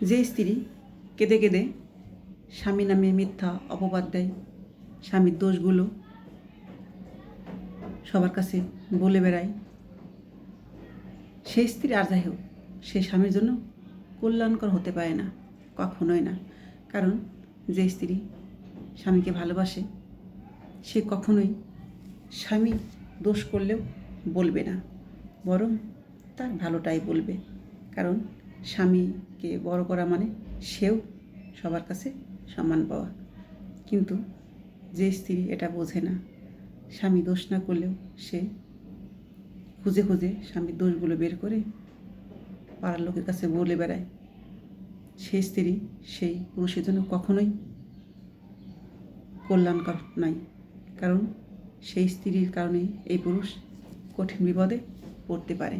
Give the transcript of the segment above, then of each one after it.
যে স্ত্রী কেঁদে কেঁদে স্বামী নামে মিথ্যা অপবাদ দেয়, স্বামীর দোষগুলো সবার কাছে বলে বেড়ায়। সেই স্ত্রী আর যাই হোক, সে স্বামীর জন্য কল্যাণকর হতে পারে না, কখনোই না। কারণ যে স্ত্রী স্বামীকে ভালোবাসে, সে কখনোই স্বামী দোষ করলেও বলবে না, বরং তার ভালোটাই বলবে। কারণ স্বামীকে বড় করা মানে সেও সবার কাছে সম্মান পাওয়া। কিন্তু যে স্ত্রী এটা বোঝে না, স্বামী দোষ না করলেও সে খুঁজে খুঁজে স্বামীর দোষগুলো বের করে পাড়ার লোকের কাছে বলে বেড়ায়। সেই স্ত্রী সেই পুরুষের জন্য কখনোই কল্যাণকর নাই। কারণ সেই স্ত্রীর কারণে এই পুরুষ কঠিন বিপদে পড়তে পারে।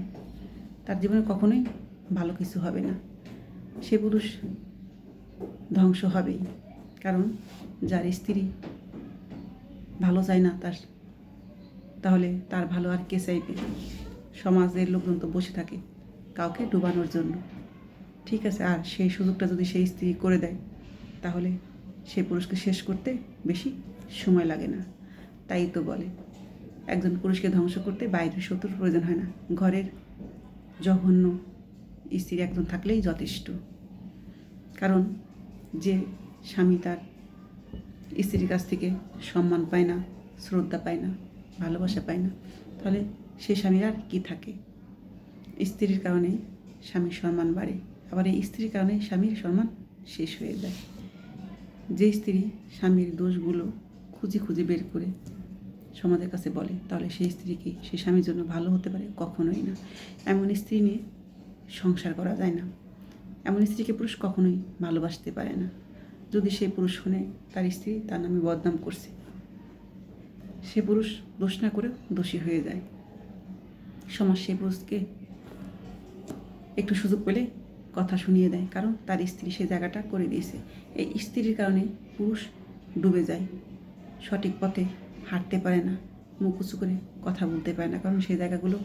তার জীবনে কখনোই ভালো কিছু হবে না। সে পুরুষ ধ্বংস হবেই। কারণ যার স্ত্রী ভালো চায় না তার, তাহলে তার ভালো আর কে চাইবে? সমাজের লোকজন তো বসে থাকে কাউকে ডুবানোর জন্য। ঠিক আছে, আর সেই সুযোগটা যদি সেই স্ত্রী করে দেয়, তাহলে সে পুরুষকে শেষ করতে বেশি সময় লাগে না। তাই তো বলে, একজন পুরুষকে ধ্বংস করতে বাইরের শত্রুর প্রয়োজন হয় না। ঘরের জঘন্য স্ত্রী একজন থাকলেই যথেষ্ট। কারণ যে স্বামী তার স্ত্রীর কাছ থেকে সম্মান পায় না, শ্রদ্ধা পায় না, ভালোবাসা পায় না, তাহলে সে স্বামীর আর কী থাকে? স্ত্রীর কারণে স্বামীর সম্মান বাড়ে, আবার এই স্ত্রীর কারণে স্বামীর সম্মান শেষ হয়ে যায়। যে স্ত্রী স্বামীর দোষগুলো খুঁজে খুঁজে বের করে সমাজের কাছে বলে, তাহলে সেই স্ত্রী কি সে স্বামীর জন্য ভালো হতে পারে? কখনোই না। এমন স্ত্রী নিয়ে সংসার করা যায় না। এমন স্ত্রীকে পুরুষ কখনোই ভালোবাসতে পারে না। যদি সেই পুরুষ শুনে তার স্ত্রী তার নামে বদনাম করছে, সে পুরুষ দোষ না করেও দোষী হয়ে যায়। সমাজ সেই পুরুষকে একটু সুযোগ পেলে কথা শুনিয়ে দেয়, কারণ তার স্ত্রী সে জায়গাটা করে দিয়েছে। এই স্ত্রীর কারণে পুরুষ ডুবে যায়, সঠিক পথে হাঁটতে পারে না, মুখ উঁচু করে কথা বলতে পারে না, কারণ সেই জায়গাগুলো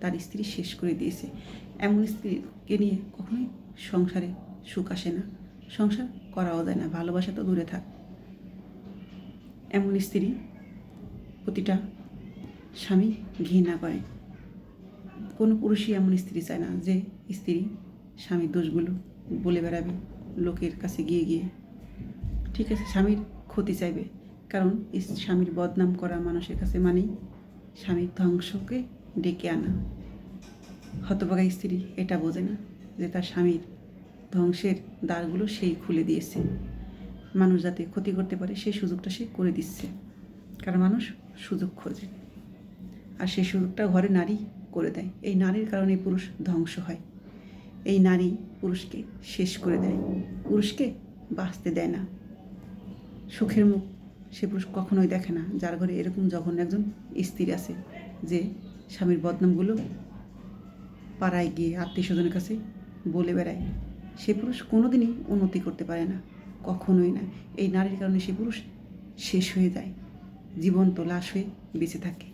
তার স্ত্রী শেষ করে দিয়েছে। এমন স্ত্রীকে নিয়ে কখনোই সংসারে সুখ আসে না। সংসার করাও যায় না, ভালোবাসা তো দূরে থাক। এমন স্ত্রী প্রতিটা স্বামী ঘৃণা করে। কোনো পুরুষই এমন স্ত্রী চায় না যে স্ত্রী স্বামীর দোষগুলো বলে বেড়াবে, লোকের কাছে গিয়ে গিয়ে। ঠিক আছে, স্বামীর ক্ষতি চাইবে, কারণ স্বামীর বদনাম করা মানুষের কাছে মানেই স্বামীর ধ্বংসকে ডেকে আনা। হতভাগা স্ত্রী এটা বোঝে না যে তার স্বামীর ধ্বংসের দ্বারগুলো সেই খুলে দিয়েছে। মানুষ যাতে ক্ষতি করতে পারে সেই সুযোগটা সে করে দিচ্ছে। কারণ মানুষ সুযোগ খোঁজে। আর সেই সুযোগটা ঘরে নারী করে দেয়। এই নারীর কারণে পুরুষ ধ্বংস হয়। এই নারী পুরুষকে শেষ করে দেয়। পুরুষকে বাঁচতে দেয় না। সুখের মুখ সে পুরুষ কখনোই দেখে না। যার ঘরে এরকম জঘন্য একজন স্ত্রী আছে যে স্বামীর বদনামগুলো পাড়ায় গিয়ে আত্মীয় স্বজনের কাছে বলে বেড়ায়। সে পুরুষ কোনোদিনই উন্নতি করতে পারে না, কখনোই না। এই নারীর কারণে সে পুরুষ শেষ হয়ে যায়, জীবন্ত লাশ হয়ে বেঁচে থাকে।